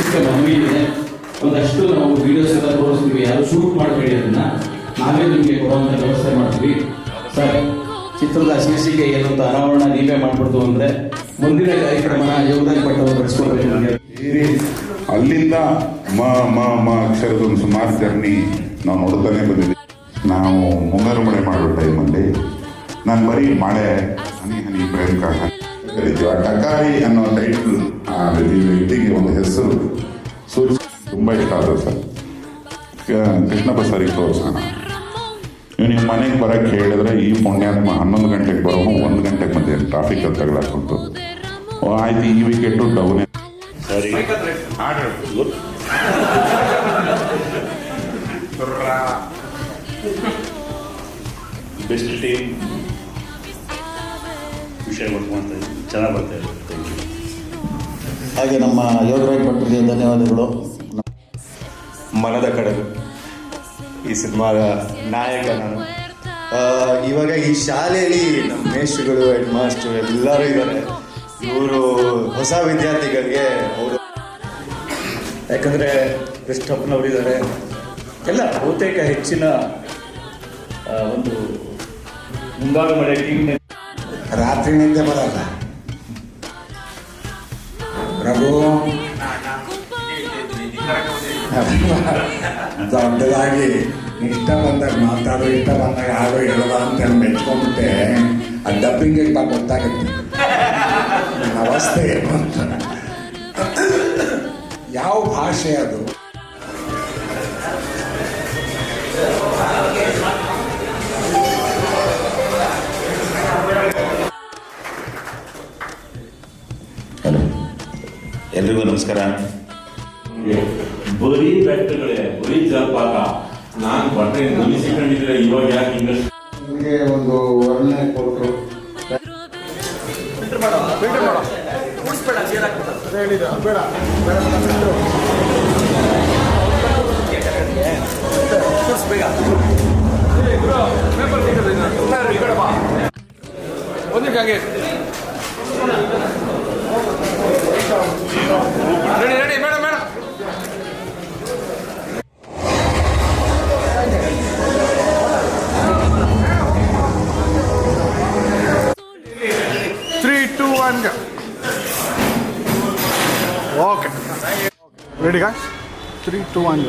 ಚಿಕ್ಕ ಮಗುವಿ ಇದೆ. ಒಂದಷ್ಟು ನಾವು ವಿಡಿಯೋಸ್ ಎಲ್ಲ ತೋರಿಸ್ತೀವಿ. ಯಾರು ಶೂಟ್ ಮಾಡಬೇಡಿ ಅದನ್ನ. ನಾವೇ ನಿಮಗೆ ಕೊಡುವಂತ ವ್ಯವಸ್ಥೆ ಮಾಡ್ತೀವಿ. ಸರ್, ಚಿತ್ರದ ಶೀರ್ಷಿಕೆ ಏನಂತ ಅನಾವರಣ ನೀವೇ ಮಾಡ್ಬಿಡ್ತು ಅಂದ್ರೆ ಮುಂದಿನ ಕಾರ್ಯಕ್ರಮನ ಯೋಗದಾನ ಬೆಳೆಸ್ಕೊಳ್ಬೇಕು ನಮಗೆ ಅಲ್ಲಿಂದ ಮಾ, ಮ ಮ ಅಕ್ಷರದ ಒಂದು ಸುಮಾರು ಜರ್ನಿ ನಾವು ನೋಡ್ತಾನೆ ಬಂದಿದ್ದೀವಿ ನಾವು ಮುಂಗಾರು ಮಳೆ ಮಾಡೋ ಟೈಮಲ್ಲಿ ನಾನು ಬರೀ ಮಳೆ ಹನಿ ಹನಿ ಪ್ರೇಮಕ ಕರಿತೀವಿ ಅನ್ನೋ ಮನೆಗೆ ಬರಕ್ಕೆ ಹೇಳಿದ್ರೆ ಈ ಪುಣ್ಯಾತ್ಮ ಹನ್ನೊಂದು ಗಂಟೆಗೆ ಬರೋ ಒಂದು ಗಂಟೆಗೆ ಬಂದಿದ್ದೀನಿ ಟ್ರಾಫಿಕ್ ತಗೊಳಕ್ಕಂತು ಓ ಆಯ್ತು ಈ ವಿಕೆಟು ಡೌನ್ ಸರಿ. ಬೆಸ್ಟ್ ಟೀಮ್ ವಿಷಯ ಮಾಡ್ಕೊಂತ ಚೆನ್ನಾಗಿ ಬರ್ತಾ ಇದೆ. ಥ್ಯಾಂಕ್ ಯು ಹಾಗೆ ನಮ್ಮ ಯೋಗರಾಜ್ ಭಟ್ರಿಗೆ ಧನ್ಯವಾದಗಳು. ಮನದ ಕಡೆ ಈ ಸಿನಿಮಾದ ನಾಯಕ ನಾನು. ಇವಾಗ ಈ ಶಾಲೆಯಲ್ಲಿ ನಮ್ಮ ಮೇಷ್ಟ್ರುಗಳು ಹೆಡ್ ಮಾಸ್ಟರ್ ಎಲ್ಲರೂ ಇದ್ದಾರೆ. ಇವರು ಹೊಸ ವಿದ್ಯಾರ್ಥಿಗಳಿಗೆ ಅವರು ಯಾಕಂದರೆ ಕೃಷ್ಣಪ್ಪನವರಿದ್ದಾರೆ ಎಲ್ಲ ಬಹುತೇಕ ಹೆಚ್ಚಿನ ಒಂದು ಮುಂಭಾಗ ಮಳೆ ಟೀಮ್ ರಾತ್ರಿ ನಿಂದೆ ಬರಲ್ಲ. ಪ್ರಭು ದೊಡ್ಡದಾಗಿ ಇಷ್ಟ ಬಂದಾಗ ಮಾತಾಡೋ ಇಷ್ಟ ಬಂದಾಗ ಹಾಡು ಹೇಳೋದ ಅಂತ ಮೆಚ್ಕೊಂಡ್ಬಿಟ್ಟೆ ಆ ಡಬ್ಬಿಂಗ್ ಪಾಪ ಗೊತ್ತಾಗುತ್ತೆ. ನನ್ನ ಅವಸ್ಥೆ ಏನು ಅಂತ. ಯಾವ ಭಾಷೆ ಅದು? ಹಲೋ. ಎಲ್ರಿಗೂ ನಮಸ್ಕಾರ. ಬರೀ ಬೆಟ್ಟಗಳೇ ಬರೀ ಜಲಪಾತ. ನಾನು ಬಟ್ಟೆ ಗಮನಿಸಿಕೊಂಡಿದ್ರೆ ಇವಾಗ ಯಾಕೆ ಇಂಗ್ಲಿಷ್ ನಿಮಗೆ ಒಂದು ವರ್ಣನೆ ಕೊಟ್ಟರು three two one okay ready ಗಾಯ್ three two one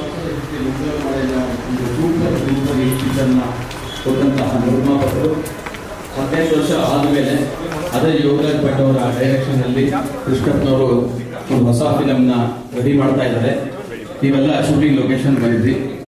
ಹದಿನೈದು ವರ್ಷ ಆದಮೇಲೆ ಅದೇ ಯೋಗರಾಜ್ ಭಟ್ ಅವರ ಡೈರೆಕ್ಷನ್ ಅಲ್ಲಿ ಕೃಷ್ಣಪ್ಪನವರು ಒಂದು ಹೊಸ ಫಿಲಮ್ನ ರೆಡಿ ಮಾಡ್ತಾ ಇದ್ದಾರೆ. ನೀವೆಲ್ಲ ಶೂಟಿಂಗ್ ಲೊಕೇಶನ್ ಬಂದಿದ್ವಿ